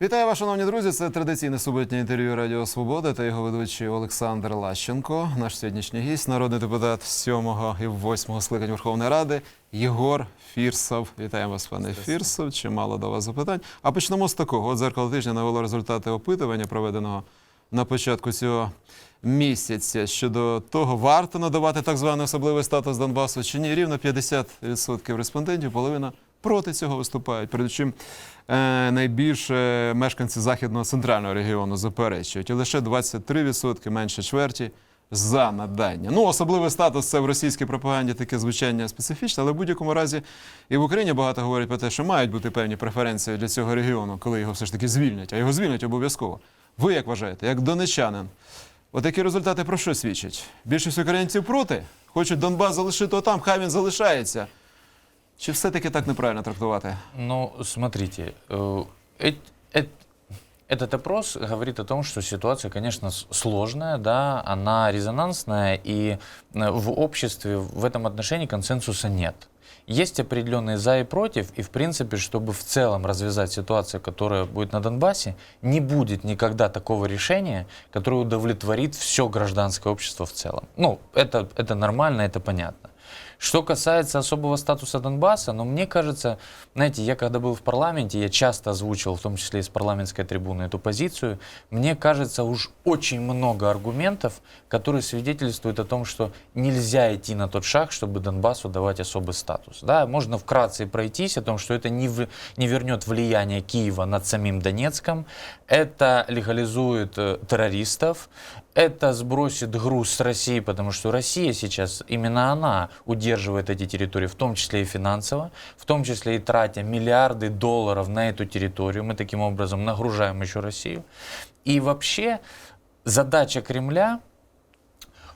Вітаю вас, шановні друзі. Це традиційне суботнє інтерв'ю Радіо Свобода та його ведучий Олександр Лащенко. Наш сьогоднішній гість, народний депутат 7 і 8 скликань Верховної Ради Єгор Фірсов. Вітаємо вас, пане Фірсов. Чимало до вас запитань. А почнемо з такого. От зеркало тижня навело результати опитування, проведеного на початку цього місяця щодо того, варто надавати так званий особливий статус Донбасу чи ні. Рівно 50% респондентів, половина проти цього виступають. Передусім, е, найбільше мешканці західного центрального регіону заперечують, і лише 23%, менше чверті. За надання. Ну, особливий статус це в російській пропаганді таке звучання специфічне, але в будь-якому разі і в Україні багато говорять про те, що мають бути певні преференції для цього регіону, коли його все ж таки звільнять, а його звільнять обов'язково. Ви як вважаєте, як донечанин, отакі результати про що свідчать? Більшість українців проти, хочуть Донбас залишити отам, хай він залишається. Чи все-таки так неправильно трактувати? Ну, смотрите, э, эт- эт- этот опрос говорит о том, что ситуация, конечно, с- сложная, да, она резонансная, и э, в обществе в этом отношении консенсуса нет. Есть определенные за и против, и в принципе, чтобы в целом развязать ситуацию, которая будет на Донбассе, не будет никогда такого решения, которое удовлетворит все гражданское общество в целом. Ну, это, это нормально, это понятно. Что касается особого статуса Донбасса, ну, мне кажется, знаете, я когда был в парламенте, я часто озвучивал, в том числе и с парламентской трибуны, эту позицию. Мне кажется, уж очень много аргументов, которые свидетельствуют о том, что нельзя идти на тот шаг, чтобы Донбассу давать особый статус. Да, можно вкратце пройтись о том, что это не, в- не вернет влияние Киева над самим Донецком, это легализует э, террористов, это сбросит груз с России, потому что Россия сейчас, именно она удерживает эти территории, в том числе и финансово, в том числе и тратя миллиарды долларов на эту территорию. Мы таким образом нагружаем еще Россию. И вообще задача Кремля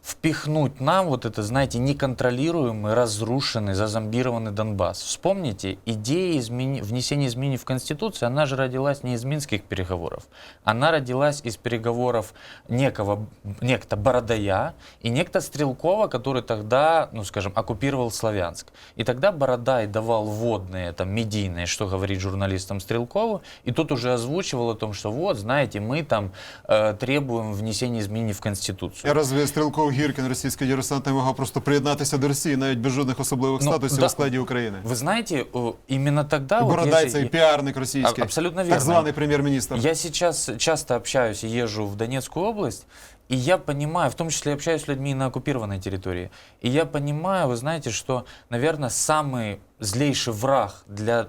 впихнуть нам вот это, знаете, неконтролируемый, разрушенный, зазомбированный Донбасс. Вспомните, идея измени- внесения изменений в Конституцию, она же родилась не из минских переговоров. Она родилась из переговоров некого, некто Бородая и некто Стрелкова, который тогда, ну скажем, оккупировал Славянск. И тогда Бородай давал вводные, там, медийные, что говорить журналистам Стрелкову, и тот уже озвучивал о том, что вот, знаете, мы там э, требуем внесения изменений в Конституцию. Разве Стрілков Гіркін, російський диверсант, не могла просто приєднатися до Росії навіть без жодних особливих Ну, статусів да. у складі України? Вы знаете, э, именно тогда... вот я Бородай же- цей я- піарник російський, А- абсолютно так вірно. званий прем'єр-міністр. Я сейчас часто общаюсь и езжу в Донецкую область, и я понимаю, в том числе общаюсь с людьми на оккупированной территории, и я понимаю, вы знаете, что, наверное, самый злейший враг для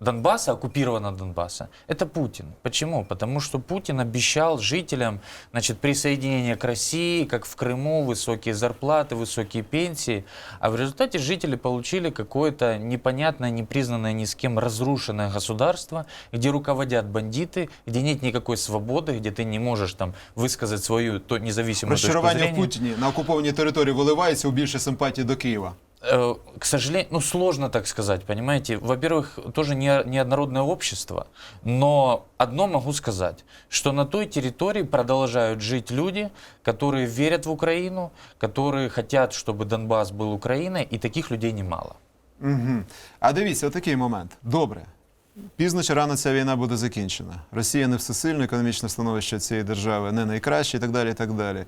Донбасса, оккупированного Донбасса, это Путин. Почему? Потому что Путин обещал жителям значит, присоединение к России, как в Крыму, высокие зарплаты, высокие пенсии. А в результате жители получили какое-то непонятное, непризнанное ни с кем разрушенное государство, где руководят бандиты, где нет никакой свободы, где ты не можешь там высказать свою то, независимую точку Розчарування в зрения. Путіні на окупованій території виливається у більше симпатії до Києва. Э, к сожалению, ну сложно так сказать, понимаете. Во-первых, тоже не, неоднородное общество, но одно могу сказать, что на той территории продолжают жить люди, которые верят в Украину, которые хотят, чтобы Донбасс был Украиной, и таких людей немало. Угу. А дивіться, отакий момент. Добре. Пізно чи рано ця війна буде закінчена. Росія не всесильна, економічне становище цієї держави не найкраще і так далі. і так далі.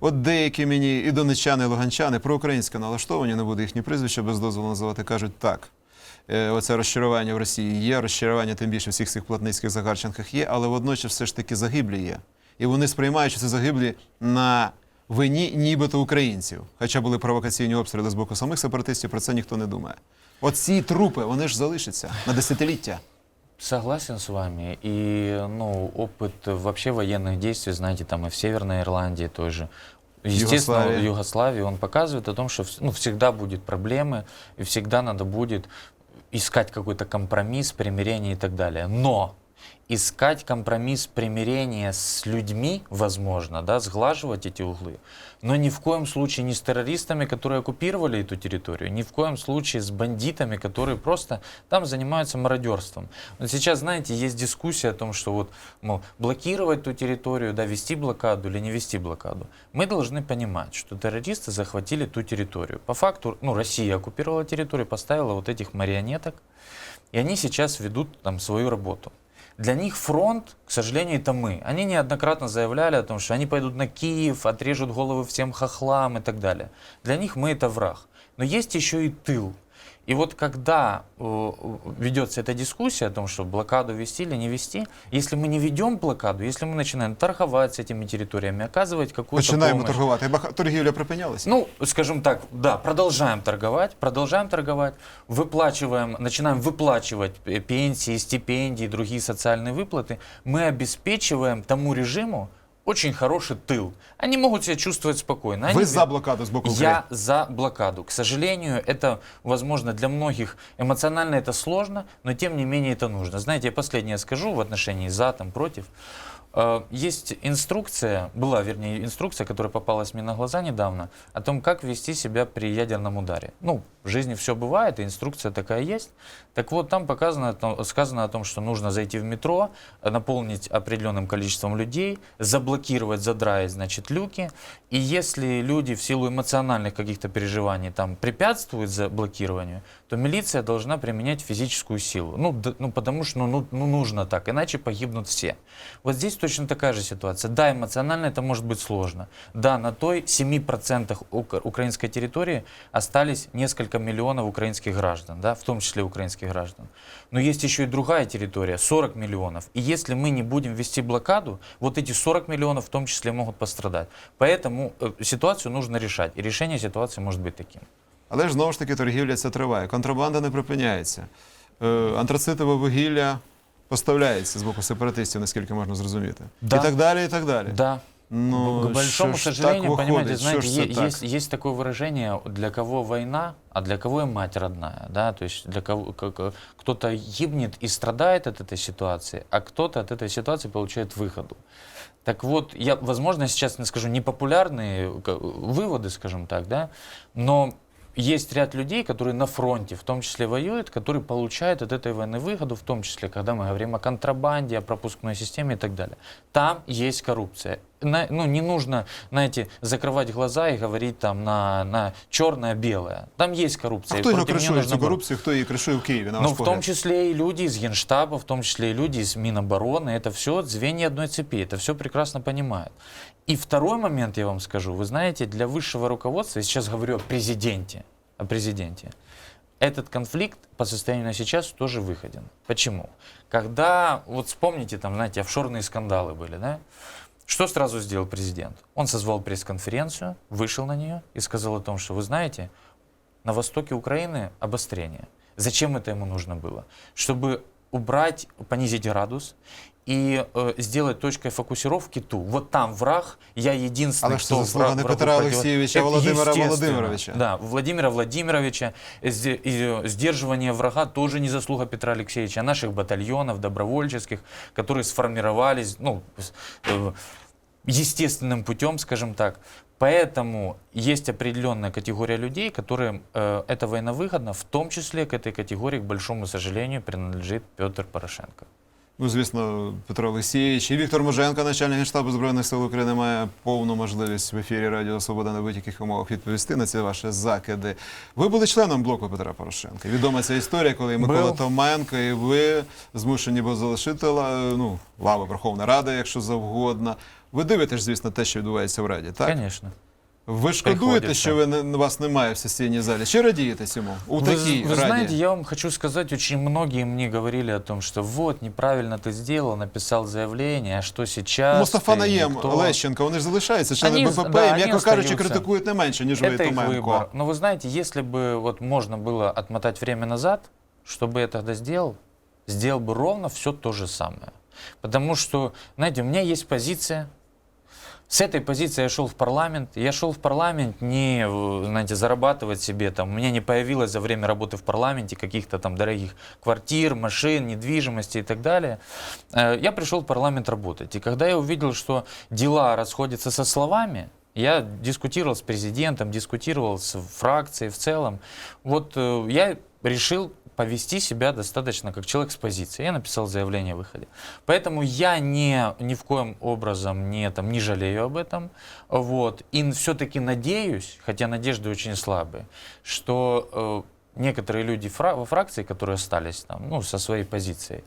От деякі мені і донечани, і луганчани проукраїнсько налаштовані, не буду їхні прізвища без дозволу називати, кажуть так. е, Оце розчарування в Росії є, розчарування тим більше всіх цих платницьких загарченках є, але водночас все ж таки загиблі є. І вони сприймають, це загиблі на вині нібито українців. Хоча були провокаційні обстріли з боку самих сепаратистів, про це ніхто не думає. Оці трупи, вони ж залишаться на десятиліття. Согласен с вами. И ну, опыт вообще военных действий, знаете, там и в Северной Ирландии той же, естественно, Югославии. в Югославии, он показывает о том, что ну, всегда будет проблемы, и всегда надо будет искать какой-то компромисс, примирение и так далее. Но искать компромисс, примирение с людьми, возможно, да, сглаживать эти углы, но ни в коем случае не с террористами, которые оккупировали эту территорию, ни в коем случае с бандитами, которые просто там занимаются мародерством. Вот сейчас, знаете, есть дискуссия о том, что вот, мол, блокировать ту территорию, да, вести блокаду или не вести блокаду. Мы должны понимать, что террористы захватили ту территорию. По факту, ну, Россия оккупировала территорию, поставила вот этих марионеток, и они сейчас ведут там свою работу. Для них фронт, к сожалению, это мы. Они неоднократно заявляли о том, что они пойдут на Киев, отрежут головы всем хохлам и так далее. Для них мы это враг. Но есть еще и тыл. И вот когда э, ведется эта дискуссия о том, что блокаду вести или не вести, если мы не ведем блокаду, если мы начинаем торговать с этими территориями, оказывать какую-то Починаємо помощь, торгувати. Баха- Торгівля припинялася? ну, скажем так, да, продолжаем торговать, продолжаем торговать, выплачиваем, начинаем выплачивать э, пенсии, стипендии, другие социальные выплаты, мы обеспечиваем тому режиму очень хороший тыл. Они могут себя чувствовать спокойно. Они ве- за блокаду з боку України? я за блокаду. К сожалению, это, возможно, для многих эмоционально это сложно, но тем не менее это нужно. Знаете, я последнее скажу в отношении за, там, против. Э, Есть инструкция, была, вернее, инструкция, которая попалась мне на глаза недавно, о том, как вести себя при ядерном ударе. Ну, в жизни все бывает, и инструкция такая есть. Так вот, там показано, сказано о том, что нужно зайти в метро, наполнить определенным количеством людей, заблокировать, задраить, значит, люки. И если люди в силу эмоциональных каких-то переживаний там препятствуют заблокированию, то милиция должна применять физическую силу. Ну, ну потому что ну, ну, ну, нужно так, иначе погибнут все. Вот здесь точно такая же ситуация. Да, эмоционально это может быть сложно. Да, на той 7% ук- украинской территории остались несколько миллионов украинских граждан, да, в том числе украинских граждан. Но есть еще и другая территория, 40 миллионов. И если мы не будем вести блокаду, вот эти 40 миллионов в том числе могут пострадать. Поэтому э, ситуацию нужно решать. И решение ситуации может быть таким. Але ж знову ж таки торгівля ця триває. Контрабанда не припиняється. Е, Антрацитове вугілля поставляється з боку сепаратистів, наскільки можна зрозуміти. Да. І так далі, і так далі. Да, Ну, к большому що ж сожалению, так виходить? понимаете, Що знаете, ж це е- так? есть, есть такое выражение, для кого война, а для кого и мать родная, да, то есть для кого как, э, кто-то гибнет и страдает от этой ситуации, а кто-то от этой ситуации получает выходу. Так вот, я, возможно, сейчас не скажу непопулярные к- выводы, скажем так, да, но есть ряд людей, которые на фронте, в том числе воюют, которые получают от этой войны выгоду, в том числе, когда мы говорим о контрабанде, о пропускной системе и так далее. Там есть коррупция. На- ну, не нужно, знаете, закрывать глаза и говорить там на, на черное-белое. Там есть А коррупция. и хто його против неё кришує нужно цю корупцію, хто її кришує в Києві, на ну, ваш в том погляд? числе и люди из Генштаба, в том числе и люди из Минобороны. Это все звенья одной цепи. Это все прекрасно понимают. И второй момент я вам скажу. Вы знаете, для высшего руководства, я сейчас говорю о президенте, о президенте, этот конфликт по состоянию на сейчас тоже выходен. Почему? Когда, вот вспомните, там, знаете, офшорные скандалы были, да? Что сразу сделал президент? Он созвал пресс-конференцию, вышел на нее и сказал о том, что, вы знаете, на востоке Украины обострение. Зачем это ему нужно было? Чтобы убрать, понизить градус и э, сделать точкой фокусировки ту. Вот там враг, я единственный, Але заслуга враг- не врагу Петра Олексійовича, Это Володимира. Володимировича. Да, Владимира Владимировича. Э, Сдерживание врага тоже не заслуга Петра Алексеевича, а наших батальонов добровольческих, которые сформировались, ну, э, естественным путем, скажем так. Поэтому есть определенная категория людей, которым э, эта война выгодна, в том числе к этой категории, к большому сожалению, принадлежит Петр Порошенко. Ну, звісно, Петро Олексійович і Віктор Моженко, начальник Генштабу Збройних сил України, має повну можливість в ефірі Радіо Свобода на будь-яких умовах відповісти на ці ваші закиди. Ви були членом блоку Петра Порошенка. Відома ця історія, коли Микола. Томенко і ви змушені були залишити ну, лаву Верховної Ради, якщо завгодно. Ви дивитесь, звісно, те, що відбувається в Раді, так? Конечно. Ви шкодуєте, Приходиться. що ви не, вас немає в сесійній залі? Чи радієте цьому? У Вы, такій вы раді? знаете, я вам хочу сказать, очень многие мне говорили о том, что вот, неправильно ты сделал, написал заявление, а что сейчас? Мустафа ты, Наєм, никто? Лещенко, вони ж залишаються члени Вони, БПП, да, і, вони м'яко кажучи, остаються. критикують не менше, ніж ви Это их Томенко. выбор. Но вы знаете, если бы вот можно было отмотать время назад, что бы я тогда сделал? Сделал бы ровно все то же самое. Потому что, знаете, у меня есть позиция. С этой позиции я шел в парламент. Я шел в парламент не, знаете, зарабатывать себе там. У меня не появилось за время работы в парламенте каких-то там дорогих квартир, машин, недвижимости и так далее. Э, Я пришел в парламент работать. И когда я увидел, что дела расходятся со словами, я дискутировал с президентом, дискутировал с фракцией в целом. Вот э, я решил повести себя достаточно как человек с позицией. Я написал заявление о выходе. Поэтому я не, ни в коем образом не, там, не жалею об этом. Вот. И все-таки надеюсь, хотя надежды очень слабые, что некоторые люди фра- во фракции, которые остались там, ну, со своей позицией,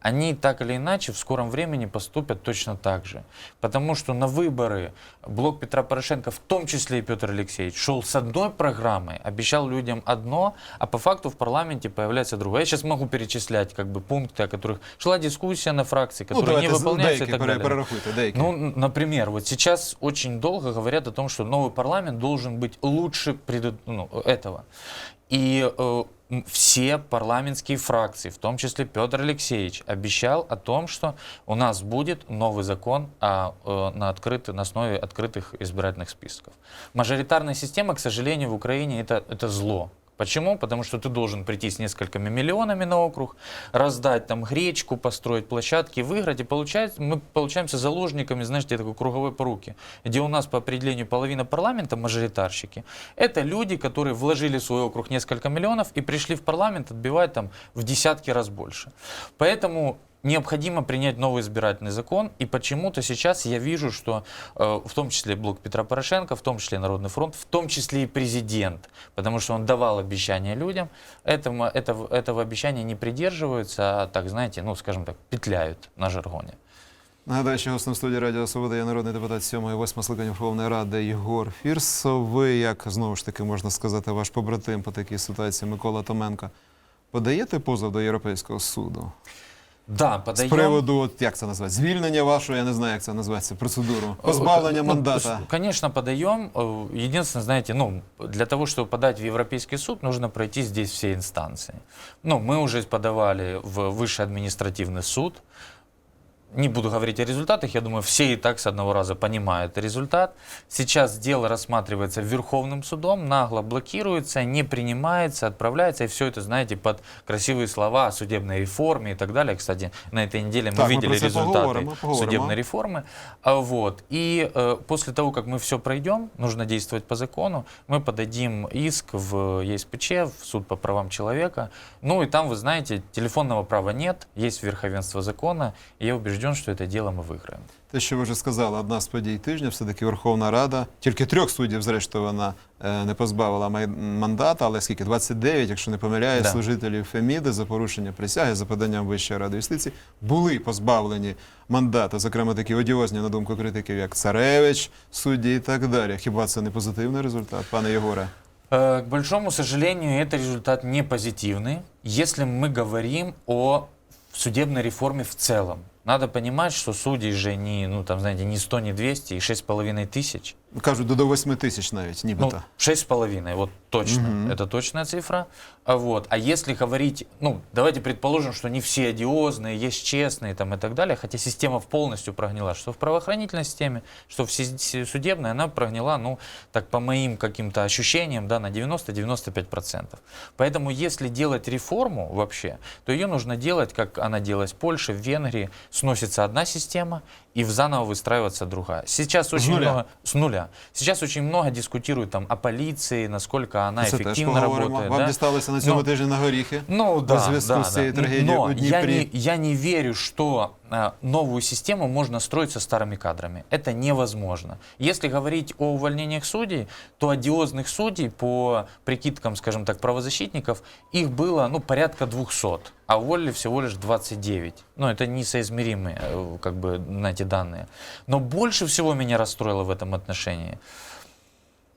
они так или иначе в скором времени поступят точно так же. Потому что на выборы блок Петра Порошенко, в том числе и Петр Алексеевич, шел с одной программой, обещал людям одно, а по факту в парламенте появляется другое. Я сейчас могу перечислять как бы пункты, о которых шла дискуссия на фракции, Ну, которые не давайте з- выполняются и так далее. деякі. Ну, например, вот сейчас очень долго говорят о том, что новый парламент должен быть лучше предыд- ну, этого. И э, м, все парламентские фракции, в том числе Петр Алексеевич, обещал о том, что у нас будет новый закон а, э, на, открыт- на основе открытых избирательных списков. Мажоритарная система, к сожалению, в Украине это, это зло. Почему? Потому что ты должен прийти с несколькими миллионами на округ, раздать там гречку, построить площадки, выиграть. И получается, мы получаемся заложниками, знаете, такой круговой поруки, где у нас по определению половина парламента мажоритарщики. Это люди, которые вложили в свой округ несколько миллионов и пришли в парламент отбивать там в десятки раз больше. Поэтому необходимо принять новый избирательный закон, и почему-то сейчас я вижу, что э, в том числе блок Петра Порошенко, в том числе Народный фронт, в том числе и президент, потому что он давал обещания людям, этому, этого, этого обещания не придерживаются, а так, знаете, ну, скажем так, петляют на жаргоне. Нагадаю, що гостем студії Радіо Свобода є народний депутат 7 і 8 скликання Верховної Ради Єгор Фірсов. Ви, як знову ж таки можна сказати, ваш побратим по такій ситуації Микола Томенко, подаєте позов до Європейського суду Да, з подаем... приводу, от, як це назвати, звільнення вашого, я не знаю, як це називається, процедуру, позбавлення Ну, мандата. с- Конечно, подаем. Э, Единственное, знаете, ну, для того, чтобы подать в Европейский суд, нужно пройти здесь все инстанции. Ну, мы уже подавали в Высший административный суд. Не буду говорить о результатах, я думаю, все и так с одного раза понимают результат. Сейчас дело рассматривается Верховным судом, нагло блокируется, не принимается, отправляется, и все это, знаете, под красивые слова о судебной реформе и так далее. Кстати, на этой неделе мы Так, мы видели это результаты поговорим, мы поговорим, судебной а? реформы. А, Вот. И э, после того, как мы все пройдем, нужно действовать по закону, мы подадим иск в ЕСПЧ, в суд по правам человека. Ну и там, вы знаете, телефонного права нет, есть верховенство закона, и я убежден, что это дело мы выиграем. Те, що ви вже сказали, одна з подій тижня, все-таки Верховна Рада, тільки трьох суддів, зрештою, вона е, не позбавила май- мандата, але скільки? 29, якщо не помиляю, Да. служителів Феміди за порушення присяги, за поданням Вищої ради юстиції, були позбавлені мандата, зокрема такі одіозні, на думку критиків, як Царевич, судді і так далі. Хіба це не позитивний результат, пане Єгоре? Э, К большому сожалению, это результат не позитивный, если мы говорим о судебной реформе в целом. Надо понимать, что судей же не, ну, там, знаете, не 100, не 200, и 6,5 тысяч. Кажуть, до 8 тисяч навіть, Ну, нібито. с половиной, вот точно, Мгм. это точная цифра. А Вот. А если говорить, ну, давайте предположим, что не все одиозные, есть честные там и так далее, хотя система полностью прогнила, что в правоохранительной системе, что в судебной, она прогнила, ну, так по моим каким-то ощущениям, да, на 90-95%. Поэтому если делать реформу вообще, то ее нужно делать, как она делалась в Польше, в Венгрии, сносится одна система, и в заново выстраивается другая. Сейчас очень нуля. много с нуля. Сейчас очень много дискутируют там о полиции, насколько она Це теж эффективно поговоримо. работает. Вам да? дісталося на цьому Ну, тижні на горіхи. Ну в да, зв'язку да, з цією да. трагедією Но у я Дніпрі. не, я не верю, что э, новую систему можно строить со старыми кадрами. Это невозможно. Если говорить о увольнениях судей, то одиозных судей по прикидкам, скажем так, правозащитников, их было ну, порядка 200, а уволили всего лишь 29. Ну, это несоизмеримые э, как бы, знаете, данные. Но больше всего меня расстроило в этом отношении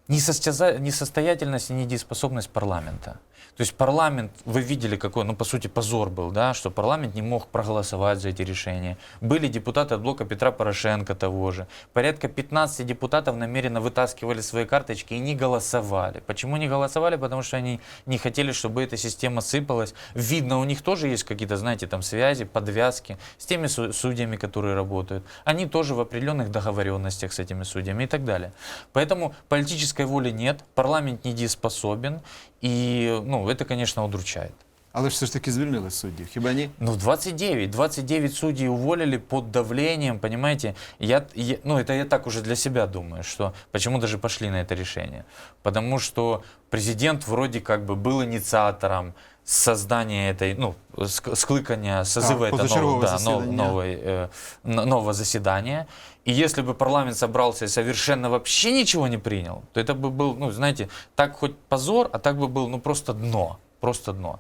несостяза- несостоятельность и недееспособность парламента. То есть парламент, вы видели, какой, ну, по сути, позор был, да, что парламент не мог проголосовать за эти решения. Были депутаты от блока Петра Порошенко того же. Порядка 15 депутатов намеренно вытаскивали свои карточки и не голосовали. Почему не голосовали? Потому что они не хотели, чтобы эта система сыпалась. Видно, у них тоже есть какие-то, знаете, там связи, подвязки с теми су- судьями, которые работают. Они тоже в определенных договоренностях с этими судьями и так далее. Поэтому политической воли нет, парламент недееспособен, и, ну, это, конечно, удручает. Але ж все ж таки звільнили суддів, хіба ні? Ну, 29. 29 судей уволили под давлением, понимаете? Я, я- ну, это я так уже для себя думаю, что почему даже пошли на это решение. Потому что президент вроде как бы был инициатором создания этой, ну, ск- скликания созыва А, этого позачерговое нового, да, нов- заседание. новой, э, нового заседания. И если бы парламент собрался и совершенно вообще ничего не принял, то это бы был, ну, знаете, так хоть позор, а так бы был, ну, просто дно. просто дно.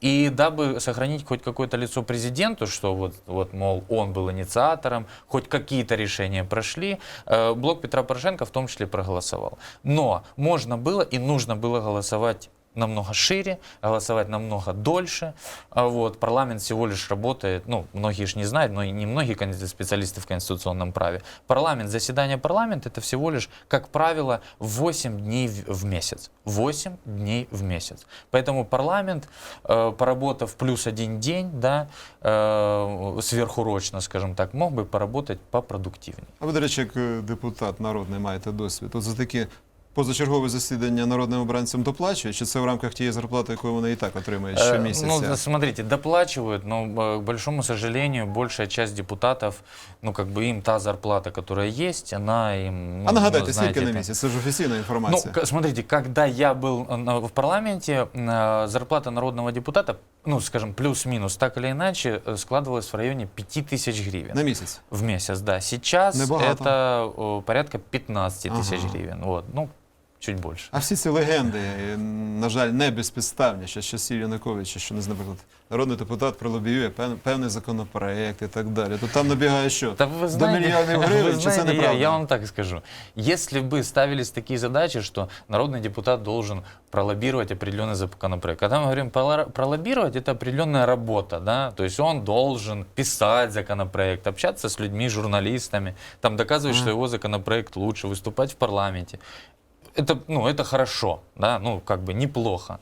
И дабы сохранить хоть какое-то лицо президенту, что вот, вот мол, он был инициатором, хоть какие-то решения прошли, э, блок Петра Порошенко в том числе проголосовал. Но можно было и нужно было голосовать намного шире, голосовать намного дольше. А Вот, парламент всего лишь работает, ну, многие же не знают, но и не многие кон- специалисты в конституционном праве. Парламент, заседание парламента это всего лишь, как правило, 8 дней в в месяц. 8 дней в месяц. Поэтому парламент, э, поработав плюс один день, да, э, сверхурочно, скажем так, мог бы поработать попродуктивнее. А ви, до речі, як е, депутат народний маєте досвід. От за такі позачергове засідання народним обранцям доплачують, чи це в рамках тієї зарплати, яку вони і так отримують Э, щомісяця? Ну, да, смотрите, доплачивают, но, э, к большому сожалению, большая часть депутатов, ну, как бы им та зарплата, которая есть, она им... Ну, а нагадайте, ну, знаете, скільки на это- місяць? Це ж офіційна Ну, інформація. к- смотрите, когда я был э, на- в парламенте, э, зарплата народного депутата, ну, скажем, плюс-минус, так или иначе, э, складывалась в районе 5000 гривен. На місяць. В месяц, да. Сейчас Небагато. это э, порядка 15 тысяч Ага. гривен. Вот, ну, чуть больше. А всі ці легенди, е, на жаль, не безпідставні, ще з часів Януковича, що не знаю, наприклад, народний депутат пролобіює пев- певний законопроект і так далі. То там набігає що? Да вы До знаете, мільйонів вы гривень, чи це знаете, я, неправда? я вам так скажу. Если бы ставились такие задачи, что народный депутат должен пролоббировать определенный законопроект. Когда мы говорим прола- пролоббировать, это определенная работа, да, то есть он должен писать законопроект, общаться с людьми, журналистами, там доказывать, что его законопроект лучше, выступать в парламенте. Это, ну, это хорошо, да, ну, как бы неплохо.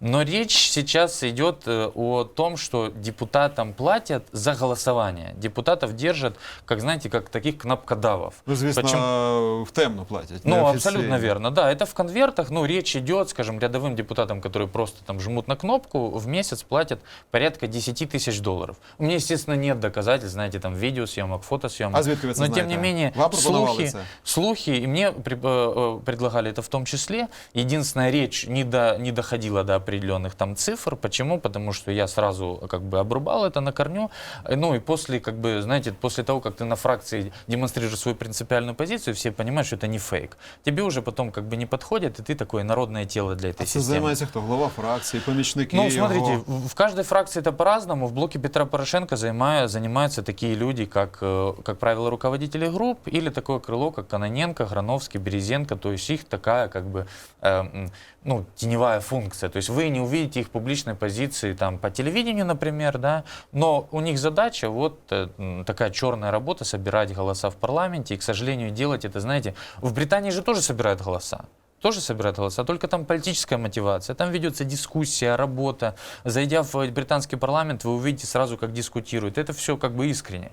Но речь сейчас идет э, о том, что депутатам платят за голосование. Депутатов держат, как знаете, как таких кнопкодавов. Ну, звісно, Почему? в темну платять. Ну, неофіційно. абсолютно верно, да. Это в конвертах, ну, речь идет, скажем, рядовым депутатам, которые просто там жмут на кнопку, в месяц платят порядка 10 тысяч долларов. У меня, естественно, нет доказательств, знаете, там, видеосъемок, фотосъемок. А звідки ви це Но, знаєте? тем не менее, Вам пропонували слухи, це? слухи, и мне при- э, э, предлагали это в том числе. Единственная речь не, до, не доходила до определенных там цифр. Почему? Потому что я сразу как бы обрубал это на корню. Э, Ну и после, как бы, знаете, после того, как ты на фракции демонстрируешь свою принципиальную позицию, все понимают, что это не фейк. Тебе уже потом как бы не подходит, и ты такое народное тело для этой А це системы. займається хто? Голова фракції, помічники Ну, його? смотрите, в в каждой фракции это по-разному. В блоке Петра Порошенко займая, занимаются такие люди, как, э, как правило, руководители групп или такое крыло, как Каноненко, Грановский, Березенко. То есть их такая, как бы, э, м, ну, теневая функция. То есть вы не увидите их публичной позиции там, по телевидению, например, да, но у них задача вот э, такая черная работа, собирать голоса в парламенте. И, к сожалению, делать это, знаете, в Британии же тоже собирают голоса тоже собирают голоса, только там политическая мотивация. Там ведется дискуссия, работа. Зайдя в британский парламент, вы увидите сразу, как дискутируют. Это все как бы искренне.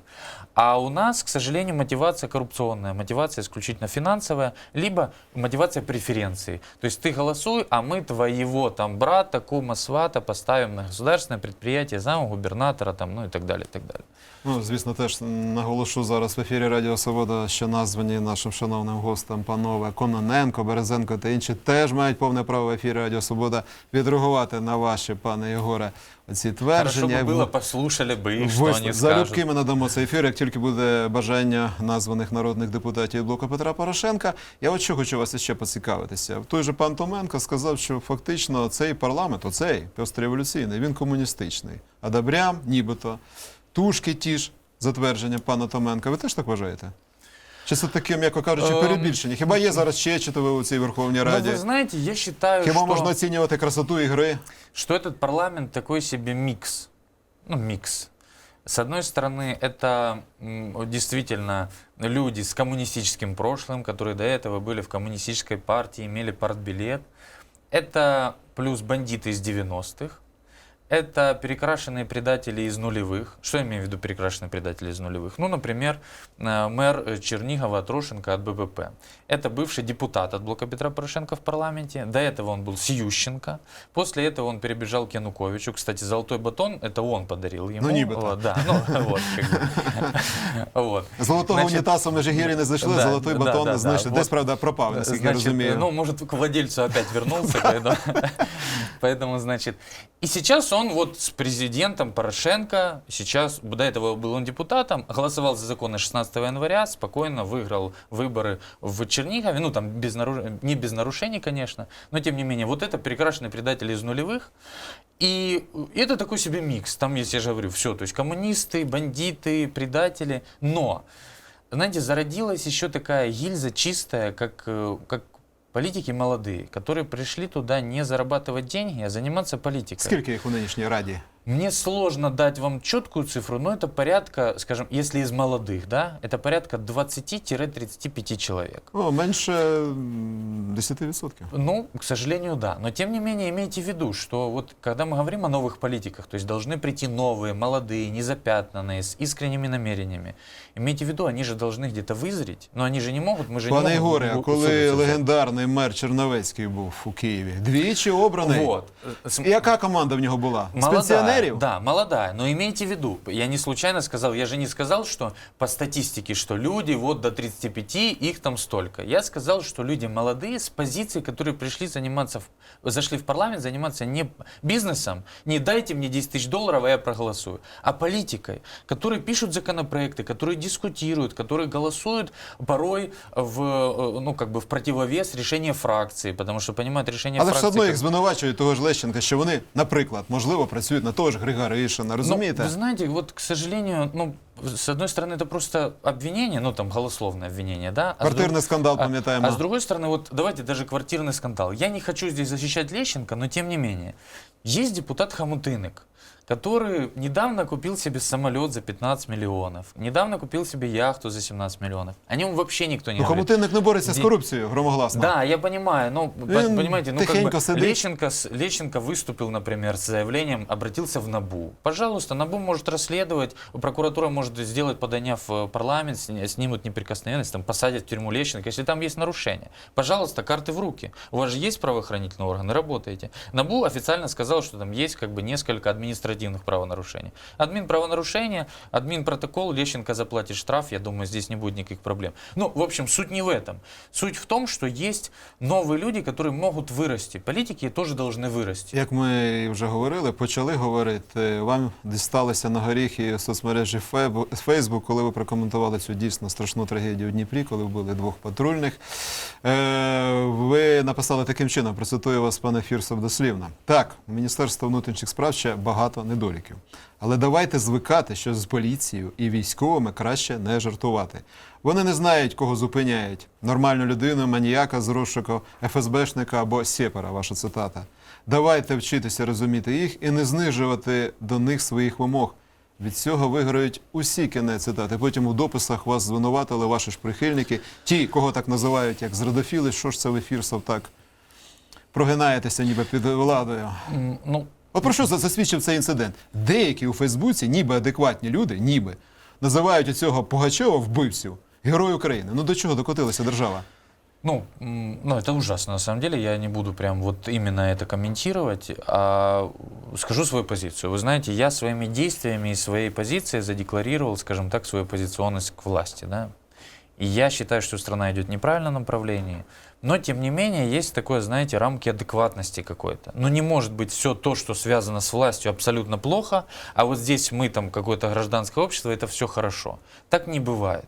А у нас, к сожалению, мотивация коррупционная, мотивация исключительно финансовая, либо мотивация преференции. То есть ты голосуй, а мы твоего там брата, кума, свата поставим на государственное предприятие, зама губернатора, там, ну и так далее, и так далее. Ну, звісно, теж наголошу зараз в ефірі Радіо Свобода, що названі нашим шановним гостем панове Кононенко, Березенко та інші теж мають повне право в ефірі Радіо Свобода відреагувати на ваші, пане Єгоре, ці Хорошо твердження. бы было, послушали бы их, что Виступ. они Залюбки скажут. ми надамо цей ефір, як тільки буде бажання названих народних депутатів блоку Петра Порошенка. Я от що хочу вас ще поцікавитися. Той же пан Томенко сказав, що фактично цей парламент, оцей постреволюційний, він комуністичний. А Добрям, нібито, тушки ті ж, затвердження пана Томенка. Ви теж так вважаєте? Чи це таке, м'яко кажучи, Ем, перебільшення? Хіба є зараз ще читове у цій Верховній Но Раді? вы знаете, я считаю, Хіба что... можна оцінювати красоту ігри? что этот парламент такой себе микс. Ну, микс. С одной стороны, это м, действительно люди с коммунистическим прошлым, которые до этого были в коммунистической партии, имели партбилет. Это плюс бандиты из 90-х. Это перекрашенные предатели из нулевых. Что я имею в виду перекрашенные предатели из нулевых? Ну, например, э, мэр э, Чернигова Трошенко от БПП. Это бывший депутат от блока Петра Порошенко в парламенте. До этого он был с Ющенко. После этого он перебежал к Януковичу. Кстати, золотой батон это он подарил ему. Ну, нібито. Вот, да, ну вот. как бы. Вот. Золотого Значить, унітазу в Межигір'ї не знайшли, да, золотий да, батон да, не да. знайшли. Вот. Десь, правда, пропав, наскільки я Значит, розумію. ну, может, к владельцу опять вернулся. Поэтому, поэтому, значит... И сейчас он он вот с президентом Порошенко сейчас, до этого был он депутатом, голосовал за законы 16 января, спокойно выиграл выборы в Чернигове, ну там без наруш- не без нарушений, конечно, но тем не менее, вот это прекрасный предатель из нулевых, и это такой себе микс, там есть, я же говорю, все, то есть коммунисты, бандиты, предатели, но, знаете, зародилась еще такая гильза чистая, как, э, как политики молодые, которые пришли туда не зарабатывать деньги, а заниматься политикой. Скільки їх у нинішній раді? Мне сложно дать вам четкую цифру, но это порядка, скажем, если из молодых, да, это порядка 20-35 человек. О, менше м, 10%. Ну, к сожалению, да. Но тем не менее, имейте в виду, что вот когда мы говорим о новых политиках, то есть должны прийти новые, молодые, незапятнанные, с искренними намерениями. Имейте в виду, они же должны где-то вызреть, но они же не могут, мы же Пане не Ігоре, а могут. коли усунуться. легендарний мер Черновецький був у Києві, двічі обраний. Вот. С- І Яка команда в нього була? З Молодая, пенсіонерів? Да, молодая. Но имейте в виду, я не случайно сказал, я же не сказал, что по статистике, что люди вот до 35, их там столько. Я сказал, что люди молодые с позиции, которые пришли заниматься, в- зашли в парламент заниматься не бизнесом, не дайте мне 10 тысяч долларов, а я проголосую, а политикой, которые пишут законопроекты, которые дискутируют, которые голосуют порой в, э, ну, как бы в противовес решения фракции, потому что понимают решение Але все фракции. одно їх как- звинувачують того ж Лещенка, що вони, наприклад, можливо, працюють на того ж Григоришина, розумієте? Ну, вы знаете, вот, к сожалению, ну, с одной стороны, это просто обвинение, ну, там, голословное обвинение, да? а с Квартирний друг- скандал, а- пам'ятаємо. А, с другой стороны, вот давайте даже квартирный скандал. Я не хочу здесь защищать Лещенко, но тем не менее. Есть депутат Хамутыник, который недавно купил себе самолет за 15 миллионов, недавно купил себе яхту за 17 миллионов. О нем вообще никто не Ну, говорит. Хомутинник не бореться з Ді- корупцією громогласно. Да, я понимаю, но по- Він понимаете, ну как тихенько бы сидить. Лещенко, с- Лещенко выступил, например, с заявлением, обратился в НАБУ. Пожалуйста, НАБУ может расследовать, прокуратура может сделать подание в э, парламент, сни- снимут неприкосновенность, там посадят в тюрьму Лещенко, если там есть нарушения. Пожалуйста, карты в руки. У вас же есть правоохранительные органы, работаете. НАБУ официально сказал, что там есть как бы несколько административных правонарушений. Админ правонарушения, админ протокол, Лещенко заплатит штраф, я думаю, здесь не будет никаких проблем. Ну, в общем, суть не в этом. Суть в том, что есть новые люди, которые могут вырасти. Политики тоже должны вырасти. Як ми вже говорили, почали говорити, вам дісталися на горіхи соцмережі Фебу- Фейсбук, коли ви прокоментували цю дійсно страшну трагедію у Дніпрі, коли вбили двох патрульних. Е, ви написали таким чином, процитую вас, пане Фірсов, дослівно. Так, у Міністерства внутрішніх справ ще багато недоліків. Але давайте звикати, що з поліцією і військовими краще не жартувати. Вони не знають, кого зупиняють. Нормальну людину, маніяка з розшуку, ФСБшника або сєпара, ваша цитата. Давайте вчитися розуміти їх і не знижувати до них своїх вимог. Від цього виграють усі кінець цитати. Потім у дописах вас звинуватили ваші ж прихильники, ті, кого так називають, як зрадофіли. Що ж це ви Фірсов так прогинаєтеся ніби під владою? Ну, От про що за- засвідчив цей інцидент? Деякі у Фейсбуці, ніби адекватні люди, ніби називають у цього Пугачова вбивцю герой України. Ну до чого докотилася держава? Ну, м, ну, это ужасно, на самом деле. Я не буду прям вот именно это комментировать, а скажу свою позицию. Вы знаете, я своими действиями и своей позицией задекларировал, скажем так, свою позиционность к власти, да. И я считаю, что страна идет в неправильном направлении. Но, тем не менее, есть такое, знаете, рамки адекватности какой-то. Но не может быть все то, что связано с властью, абсолютно плохо, а вот здесь мы, там, какое-то гражданское общество, это все хорошо. Так не бывает.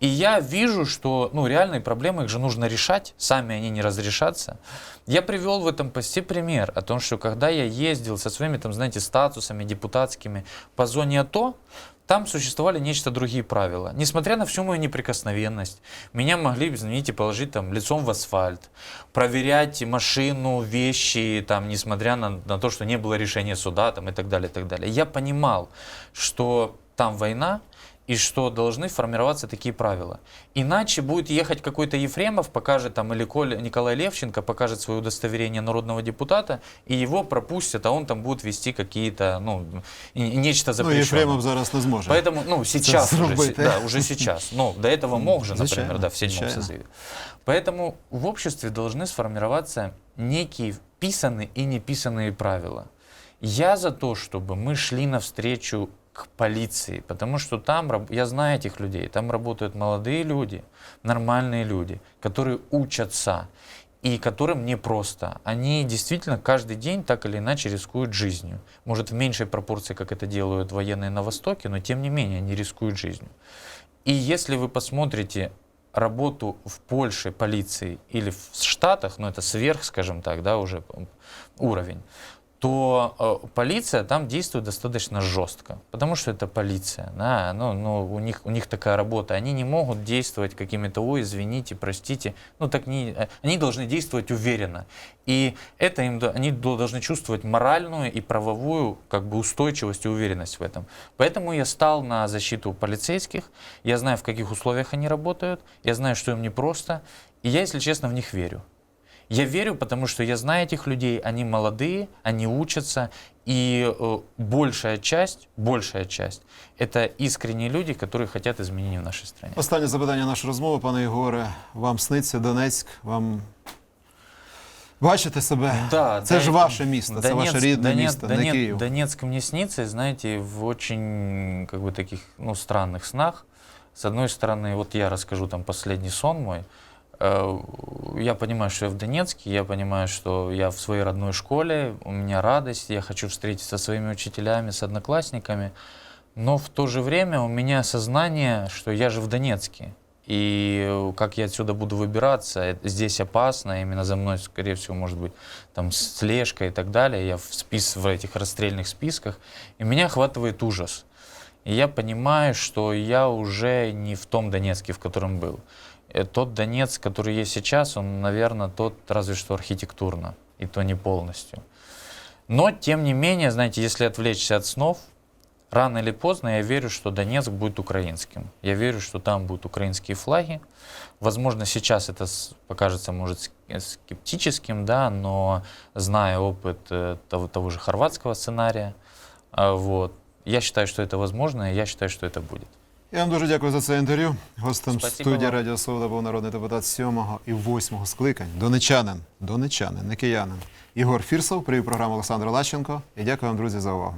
И я вижу, что ну, реальные проблемы, их же нужно решать, сами они не разрешатся. Я привел в этом посте пример о том, что когда я ездил со своими, там, знаете, статусами депутатскими по зоне АТО, там существовали нечто другие правила. Несмотря на всю мою неприкосновенность, меня могли, извините, положить там лицом в асфальт, проверять машину, вещи, там, несмотря на, на то, что не было решения суда там, и так далее, и так далее. Я понимал, что там война, и что должны формироваться такие правила. Иначе будет ехать какой-то Ефремов, покажет там, или Коля, Николай Левченко покажет свое удостоверение народного депутата, и его пропустят, а он там будет вести какие-то, ну, нечто Ну, запрещенное. Єфремов зараз не зможе. Поэтому, ну, сейчас уже, зробити. да, уже сейчас. Но до этого мог же, Звичайно, например, да, в седьмом звичайно. созыве. Поэтому в обществе должны сформироваться некие писанные и неписанные правила. Я за то, чтобы мы шли навстречу к полиции, потому что там, я знаю этих людей, там работают молодые люди, нормальные люди, которые учатся. и которым непросто. Они действительно каждый день так или иначе рискуют жизнью. Может, в меньшей пропорции, как это делают военные на Востоке, но тем не менее они рискуют жизнью. И если вы посмотрите работу в Польше полиции или в Штатах, ну это сверх, скажем так, да, уже уровень, то э, полиция там действует достаточно жестко, потому что это полиция, да, ну, ну, у, них, у них такая работа, они не могут действовать какими-то, ой, извините, простите, ну так не, э, они должны действовать уверенно, и это им, они до- должны чувствовать моральную и правовую как бы устойчивость и уверенность в этом. Поэтому я стал на защиту полицейских, я знаю, в каких условиях они работают, я знаю, что им непросто, и я, если честно, в них верю. Я верю, потому что я знаю этих людей, они молодые, они учатся, и э, большая часть, большая часть, это искренние люди, которые хотят изменений в нашей стране. Останнє запитання нашої розмови, пане Ігоре. Вам сниться Донецьк? Вам бачите себе? Да, це да, ж ваше місто, це ваше рідне Донец- місто, не Донец- Київ. Донецк мне снится, знаете, в очень как бы таких ну, странных снах. С одной стороны, вот я расскажу там последний сон мой. Я понимаю, что я в Донецке, я понимаю, что я в своей родной школе, у меня радость, я хочу встретиться со своими учителями, с одноклассниками, но в то же время у меня сознание, что я же в Донецке. И как я отсюда буду выбираться, э, здесь опасно, именно за мной, скорее всего, может быть, там слежка и так далее, я в, спис, в этих расстрельных списках, и меня охватывает ужас. И я понимаю, что я уже не в том Донецке, в котором был. Э, Тот Донецк, который есть сейчас, он, наверное, тот разве что архитектурно, и то не полностью. Но, тем не менее, знаете, если отвлечься от снов, рано или поздно я верю, что Донецк будет украинским. Я верю, что там будут украинские флаги. Возможно, сейчас это покажется, может, ск- скептическим, да, но зная опыт э, того, того же хорватского сценария, вот, я считаю, что это возможно, и я считаю, что это будет. Я вам дуже дякую за це інтерв'ю. Гостем Спасибо студії вам. Радіо Свобода був народний депутат 7 і 8 скликань. Донечанин, донечанин, не киянин. Ігор Фірсов, привів програму Олександр Лащенко. І дякую вам, друзі, за увагу.